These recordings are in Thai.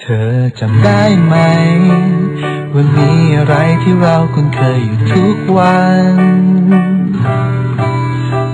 เธอจำได้ไหมว่ามีอะไรที่เราคุ้นเคยอยู่ทุกวัน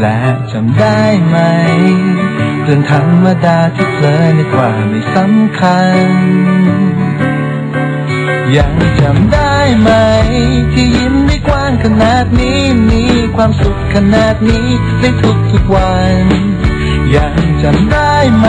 และจำได้ไหมเรื่องธรรมดาที่เพลินในความไม่สำคัญ ยังจำได้ไหม ที่ยิ้มได้กว้างขนาดนี้มีความสุขขนาดนี้ในทุกทุกๆวัน ยังจำได้ไหม